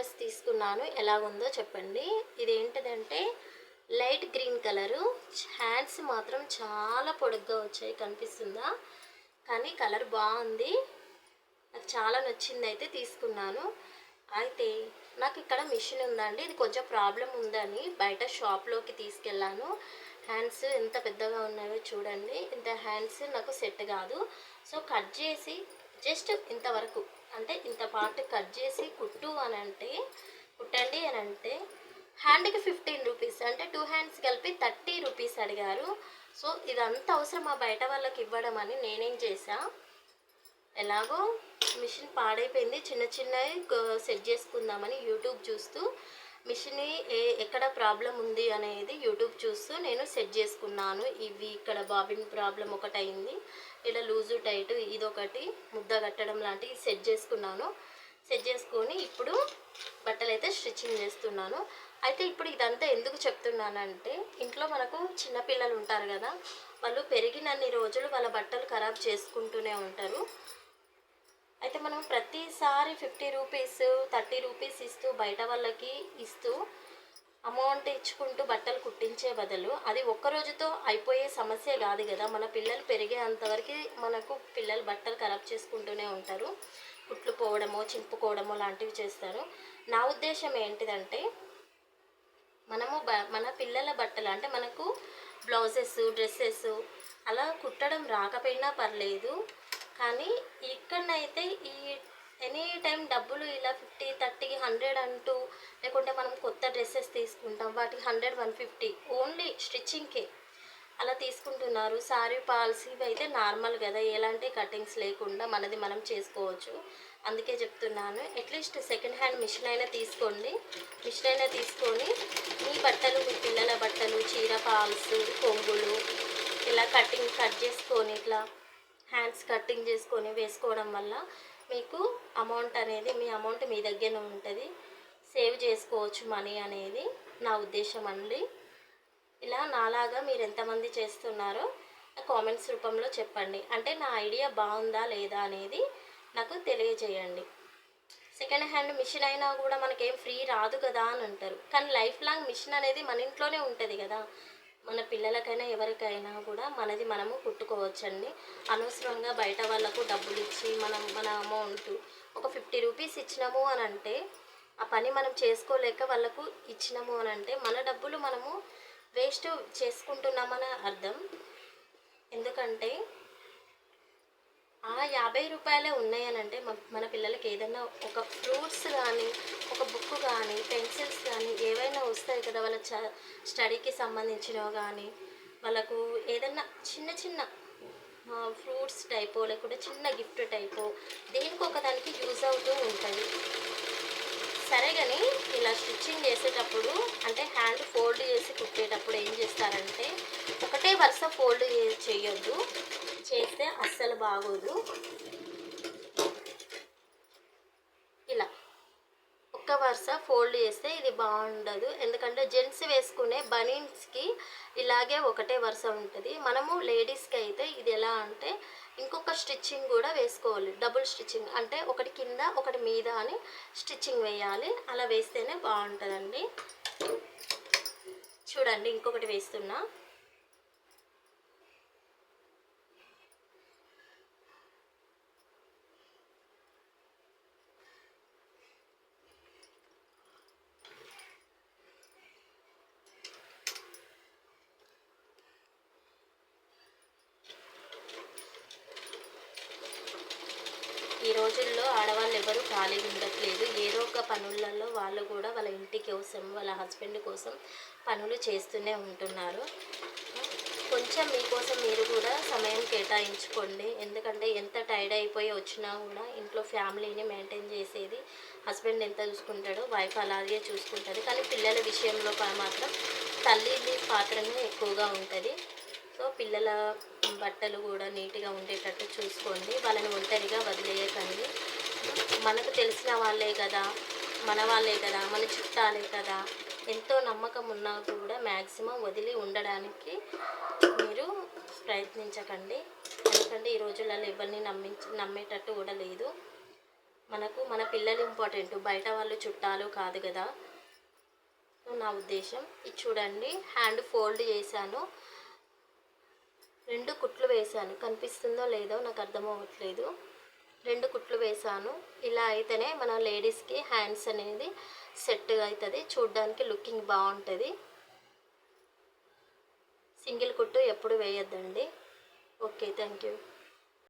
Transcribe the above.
Dress తీసుకున్నాను. ఎలాగుందో చెప్పండి. ఇది ఏంటిదంటే లైట్ గ్రీన్ కలరు. హ్యాండ్స్ మాత్రం చాలా పొడుగ్గా వచ్చాయి. కనిపిస్తుందా? కానీ కలర్ బాగుంది. నాకు చాలా నచ్చింది అయితే తీసుకున్నాను. అయితే నాకు ఇక్కడ మిషన్ ఉందండి. ఇది కొంచెం ప్రాబ్లం ఉందని బయట షాప్లోకి తీసుకెళ్ళాను. హ్యాండ్స్ ఎంత పెద్దగా ఉన్నాయో చూడండి. ఇంత హ్యాండ్స్ నాకు సెట్ కాదు. సో కట్ చేసి జస్ట్ ఇంతవరకు అంటే ఇంత పార్ట్ కట్ చేసి కుట్టు అని అంటే కుట్టండి అని అంటే హ్యాండ్కి ఫిఫ్టీన్ రూపీస్ అంటే టూ హ్యాండ్స్ కలిపి థర్టీ రూపీస్ అడిగారు. సో ఇదంతా అవసరమా బయట వాళ్ళకి ఇవ్వడం అని నేనేం చేశా? ఎలాగో మిషన్ పాడైపోయింది. చిన్న చిన్నవి సెట్ చేసుకుందామని యూట్యూబ్ చూస్తూ మిషన్ ఏ ఎక్కడ ప్రాబ్లం ఉంది అనేది యూట్యూబ్ చూస్తూ నేను సెట్ చేసుకున్నాను. ఇవి ఇక్కడ బాబిన్ ప్రాబ్లం ఒకటి అయింది ఇలా లూజు టైట్ ఇదొకటి ముద్ద కట్టడం లాంటివి సెట్ చేసుకున్నాను. సెట్ చేసుకొని ఇప్పుడు బట్టలు అయితే స్టిచ్చింగ్ చేస్తున్నాను. అయితే ఇప్పుడు ఇదంతా ఎందుకు చెప్తున్నానంటే ఇంట్లో మనకు చిన్నపిల్లలు ఉంటారు కదా వాళ్ళు పెరిగినన్ని రోజులు వాళ్ళ బట్టలు ఖరాబ్ చేసుకుంటూనే ఉంటారు. అయితే మనం ప్రతిసారి ఫిఫ్టీ రూపీస్ థర్టీ రూపీస్ ఇస్తూ బయట వాళ్ళకి ఇస్తూ అమౌంట్ ఇచ్చుకుంటూ బట్టలు కుట్టించే బదులు అది ఒక్క రోజుతో అయిపోయే సమస్య కాదు కదా. మన పిల్లలు పెరిగే అంతవరకు మనకు పిల్లలు బట్టలు ఖరాబ్ చేసుకుంటూనే ఉంటారు. కుట్లు పోవడమో చింపుకోవడమో లాంటివి చేస్తారు. నా ఉద్దేశం ఏంటిదంటే మనము బ మన పిల్లల బట్టలు అంటే మనకు బ్లౌజెస్ డ్రెస్సెస్ అలా కుట్టడం రాకపోయినా పర్లేదు. కానీ ఇక్కడనైతే ఈ ఎనీ టైం డబ్బులు ఇలా ఫిఫ్టీ థర్టీ హండ్రెడ్ అంటూ లేకుంటే మనం కొత్త డ్రెస్సెస్ తీసుకుంటాం. వాటికి హండ్రెడ్ వన్ ఫిఫ్టీ ఓన్లీ స్టిచ్చింగ్కే అలా తీసుకుంటున్నారు. సారీ పాలసీ ఇవి అయితే నార్మల్ కదా ఎలాంటి కటింగ్స్ లేకుండా మనది మనం చేసుకోవచ్చు. అందుకే చెప్తున్నాను అట్లీస్ట్ సెకండ్ హ్యాండ్ మిషన్ అయినా తీసుకోండి. మిషన్ అయినా తీసుకొని మీ బట్టలు మీ పిల్లల బట్టలు చీర పాల్స్ కొంగులు ఇలా కటింగ్ కట్ చేసుకొని ఇట్లా హ్యాండ్స్ కటింగ్ చేసుకొని వేసుకోవడం వల్ల మీకు అమౌంట్ అనేది మీ అమౌంట్ మీ దగ్గర ఉంటుంది. సేవ్ చేసుకోవచ్చు మనీ అనేది నా ఉద్దేశం అండి. ఇలా నాలాగా మీరు ఎంతమంది చేస్తున్నారో కామెంట్స్ రూపంలో చెప్పండి. అంటే నా ఐడియా బాగుందా లేదా అనేది నాకు తెలియజేయండి. సెకండ్ హ్యాండ్ మిషన్ అయినా కూడా మనకేం ఫ్రీ రాదు కదా అని అంటారు. కానీ లైఫ్ లాంగ్ మిషన్ అనేది మన ఇంట్లోనే ఉంటుంది కదా. మన పిల్లలకైనా ఎవరికైనా కూడా మనది మనము కుట్టుకోవచ్చండి అనవసరంగా బయట వాళ్ళకు డబ్బులు ఇచ్చి మనం మన అమౌంట్ ఒక ఫిఫ్టీ రూపీస్ ఇచ్చినాము అని అంటే ఆ పని మనం చేసుకోలేక వాళ్ళకు ఇచ్చినాము అని అంటే మన డబ్బులు మనము వేస్ట్ చేసుకుంటున్నామని అర్థం. ఎందుకంటే ఆ యాభై రూపాయలే ఉన్నాయనంటే అంటే మన పిల్లలకి ఏదైనా ఒక ఫ్రూట్స్ కానీ ఒక బుక్ కానీ పెన్సిల్స్ కానీ ఏవైనా కదా వాళ్ళ చ స్టడీకి సంబంధించినవి కానీ వాళ్ళకు ఏదైనా చిన్న చిన్న ఫ్రూట్స్ టైపో లేకుంటే చిన్న గిఫ్ట్ టైపో దేనికి ఒకదానికి యూజ్ అవుతూ ఉంటుంది. సరే కానీ ఇలా స్టిచ్చింగ్ చేసేటప్పుడు అంటే హ్యాండ్ ఫోల్డ్ చేసి కుట్టేటప్పుడు ఏం చేస్తారంటే ఒకటే వరుస ఫోల్డ్ చేయొద్దు. చేస్తే అస్సలు బాగోదు ఇలా ఒక్క వరుస ఫోల్డ్ చేస్తే ఇది బాగుండదు. ఎందుకంటే జెంట్స్ వేసుకునే బనీన్స్కి ఇలాగే ఒకటే వరుస ఉంటుంది. మనము లేడీస్కి అయితే ఇది ఎలా అంటే ఇంకొక స్టిచ్చింగ్ కూడా వేసుకోవాలి. డబుల్ స్టిచ్చింగ్ అంటే ఒకటి కింద ఒకటి మీద అని స్టిచ్చింగ్ వేయాలి. అలా వేస్తేనే బాగుంటుందండి. చూడండి ఇంకొకటి వేస్తున్నా ఈ రోజుల్లో ఆడవాళ్ళు ఎవరు ఖాళీగా ఉండట్లేదు. ఏదో ఒక పనులలో వాళ్ళు కూడా వాళ్ళ ఇంటి కోసం వాళ్ళ హస్బెండ్ కోసం పనులు చేస్తూనే ఉంటున్నారు. కొంచెం మీకోసం మీరు కూడా సమయం కేటాయించుకోండి. ఎందుకంటే ఎంత టైర్డ్ అయిపోయి వచ్చినా కూడా ఇంట్లో ఫ్యామిలీని మెయింటైన్ చేసేది హస్బెండ్ ఎంత చూసుకుంటాడో వైఫ్ అలాగే చూసుకుంటుంది కానీ పిల్లల విషయంలో మాత్రం తల్లి పాత్రనే ఎక్కువగా ఉంటుంది. సో పిల్లల బట్టలు కూడా నీట్గా ఉండేటట్టు చూసుకోండి. వాళ్ళని ఒంటరిగా వదిలేయకండి. మనకు తెలిసిన వాళ్ళే కదా మన వాళ్ళే కదా మన చుట్టాలే కదా. ఎంతో నమ్మకం ఉన్నా కూడా మ్యాక్సిమం వదిలి ఉండడానికి మీరు ప్రయత్నించకండి. ఎందుకంటే ఈ రోజులలో ఎవరిని నమ్మించ నమ్మేటట్టు కూడా లేదు. మనకు మన పిల్లలు ఇంపార్టెంట్. బయట వాళ్ళు చుట్టాలు కాదు కదా. నా ఉద్దేశం. ఇది చూడండి. హ్యాండ్ ఫోల్డ్ చేశాను. రెండు కుట్లు వేశాను. కనిపిస్తుందో లేదో నాకు అర్థం అవ్వట్లేదు రెండు కుట్లు వేశాను. ఇలా అయితేనే మన లేడీస్కి హ్యాండ్స్ అనేది సెట్ అవుతుంది చూడ్డానికి లుకింగ్ బాగుంటుంది. సింగిల్ కుట్టు ఎప్పుడు వేయొద్దండి. Okay thank you